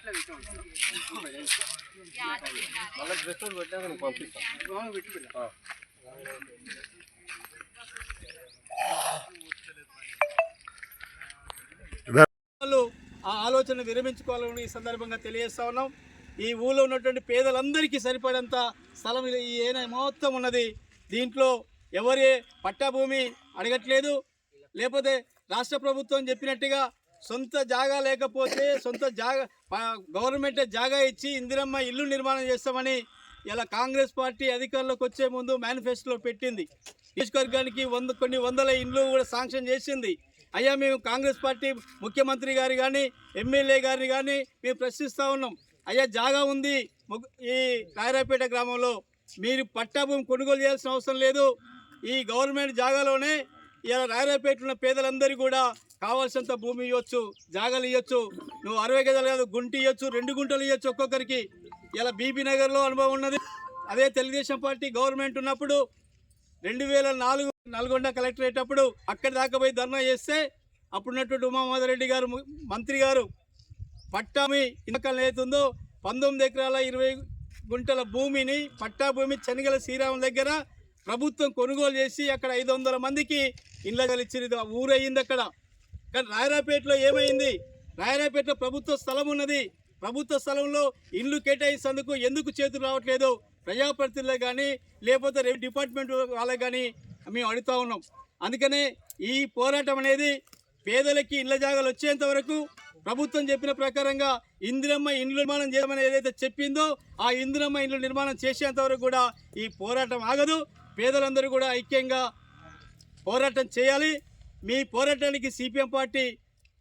మళ్ళీ డ్రెస్ పెట్టాక నీకు పంపిస్తాను వాళ్ళు ఆ. ఆలోచన విరమించుకోవాలని ఈ సందర్భంగా తెలియజేస్తా ఉన్నాం. ఈ ఊళ్ళో ఉన్నటువంటి పేదలందరికీ సరిపడేంత స్థలం ఈ ఏన మొత్తం ఉన్నది. దీంట్లో ఎవరి పట్టా భూమి అడగట్లేదు. లేకపోతే రాష్ట్ర ప్రభుత్వం చెప్పినట్టుగా సొంత జాగా లేకపోతే సొంత జాగా గవర్నమెంట్ జాగా ఇచ్చి ఇందిరమ్మ ఇల్లు నిర్మాణం చేస్తామని ఇలా కాంగ్రెస్ పార్టీ అధికారంలోకి వచ్చే ముందు మేనిఫెస్టోలో పెట్టింది. నియోజకవర్గానికి వంద కొన్ని వందల ఇండ్లు కూడా శాంక్షన్ చేసింది. అయ్యా మేము కాంగ్రెస్ పార్టీ ముఖ్యమంత్రి గారి కానీ ఎమ్మెల్యే గారిని కానీ మేము ప్రశ్నిస్తూ ఉన్నాం. అయ్యా జాగా ఉంది ముగ్- ఈ రాయరాపేట గ్రామంలో. మీరు పట్టా భూమి కొనుగోలు చేయాల్సిన అవసరం లేదు. ఈ గవర్నమెంట్ జాగాలోనే ఇలా రాయరాపేట ఉన్న పేదలందరూ కూడా కావాల్సినంత భూమి ఇవ్వచ్చు జాగాలు ఇవ్వచ్చు. నువ్వు అరవై గజాలు కాదు గుంటి ఇవ్వచ్చు రెండు గుంటలు ఇవ్వచ్చు ఒక్కొక్కరికి. ఇలా బీబీ నగర్లో అనుభవం ఉన్నది. అదే తెలుగుదేశం పార్టీ గవర్నమెంట్ ఉన్నప్పుడు రెండు వేల నాలుగు నల్గొండ కలెక్టరేట్ అప్పుడు అక్కడి దాకా పోయి ధర్నా చేస్తే అప్పుడున్నటువంటి ఉమామోదరెడ్డి గారు మంత్రి గారు పట్టామి ఇనకం ఏతుందో పంతొమ్మిది ఎకరాల ఇరవై గుంటల భూమిని పట్టా భూమి శనిగల శ్రీరామం దగ్గర ప్రభుత్వం కొనుగోలు చేసి అక్కడ ఐదు వందల మందికి ఇళ్ళ కలిసింది అక్కడ. కానీ రాయరాపేటలో ఏమైంది? రాయరాపేటలో ప్రభుత్వ స్థలం ఉన్నది. ప్రభుత్వ స్థలంలో ఇల్లు కేటాయించేందుకు ఎందుకు చేతులు రావట్లేదు? ప్రజాప్రతినిధులకు కానీ లేకపోతే రెవెన్యూ డిపార్ట్మెంట్ వాళ్ళకి కానీ మేము అడుగుతూ ఉన్నాం. అందుకనే ఈ పోరాటం అనేది పేదలకి ఇళ్ళ జాగాలు వచ్చేంత వరకు ప్రభుత్వం చెప్పిన ప్రకారంగా ఇందిరమ్మ ఇండ్లు నిర్మాణం చేయమని ఏదైతే చెప్పిందో ఆ ఇందిరమ్మ ఇండ్లు నిర్మాణం చేసేంత వరకు కూడా ఈ పోరాటం ఆగదు. పేదలందరూ కూడా ఐక్యంగా పోరాటం చేయాలి. మీ పోరాటానికి సిపిఎం పార్టీ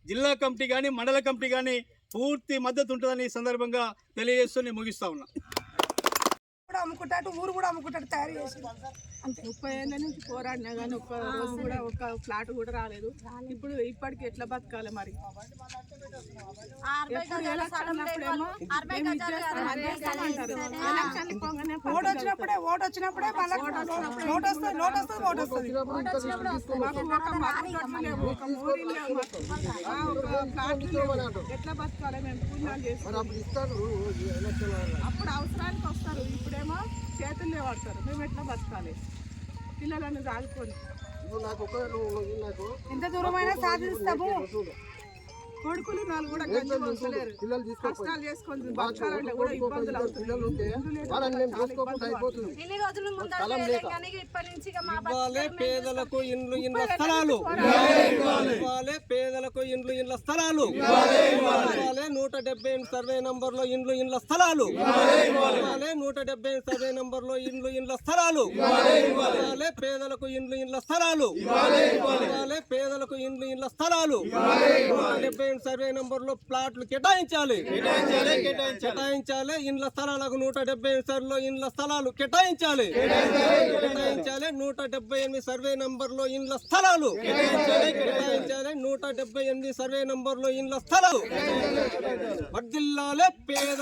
జిల్లా కమిటీ కానీ మండల కమిటీ కానీ పూర్తి మద్దతు ఉంటుందని ఈ సందర్భంగా తెలియజేస్తూ నేను ముగిస్తా ఉన్నా. కూడా అమ్ముకుంటాడు ఊరు కూడా అమ్ముకుంటాడు తయారు చేసి. అంతే. ముప్పై ఏళ్ళ నుంచి పోరాడినా కానీ ఒక్క రోజు కూడా ఒక ఫ్లాట్ కూడా రాలేదు. ఇప్పుడు ఇప్పటికి ఎట్లా బతకాలి మరి. ఎలక్షన్ పోగానే ఓటు వచ్చినప్పుడే ఓటు వచ్చినప్పుడే మళ్ళీ నోట్ వస్తుంది నోట్ వస్తుంది ఓటు వస్తుంది ఎట్లా బతకాలి మేము? పుణ్యాలు చేస్తాం అప్పుడు అవసరానికి వస్తారు. ఇప్పుడేమో చేతులు లేవాడతారు మేము ఎట్లా బతకాలి? పిల్లలను దాదుకొని ఎంత దూరమైనా సాధిస్తాము. కొడుకులు నాలుగు కూడా గంజి కష్టాలు చేసుకొని బతకాలంటే కూడా ఇబ్బందులు పేదలకు ఇండ్లు ఇండ్ల స్థలాలు. ఇవ్వాలే. పేదలకు ఇండ్లు ఇండ్ల స్థలాలు. ఇవ్వాలే నూట డెబ్బై ఎనిమిది సర్వే నంబర్లో ఇండ్లు ఇండ్ల స్థలాలు. ఇవ్వాలే నూట డెబ్బై ఎనిమిది సర్వే నంబర్లో ఇండ్లు ఇండ్ల స్థలాలు. ఇవ్వాలే పేదలకు ఇండ్లు ఇండ్ల స్థలాలు. ఇవ్వాలే పేదలకు ఇండ్లు ఇండ్ల స్థలాలు. నూట డెబ్బై ఎనిమిది సర్వే నంబర్లో ప్లాట్లు కేటాయించాలి. కేటాయించాలి ఇండ్ల స్థలాలకు నూట డెబ్బై ఎనిమిది సర్వేలో ఇండ్ల స్థలాలు కేటాయించాలి. కేటాయించాలి నూట డెబ్బై ఎనిమిది సర్వే నంబర్లో ఇండ్ల స్థలాలు. కేటాయించాలి నూట డెబ్బై ఎనిమిది సర్వే నంబర్లో ఇండ్ల స్థలాలు. పేద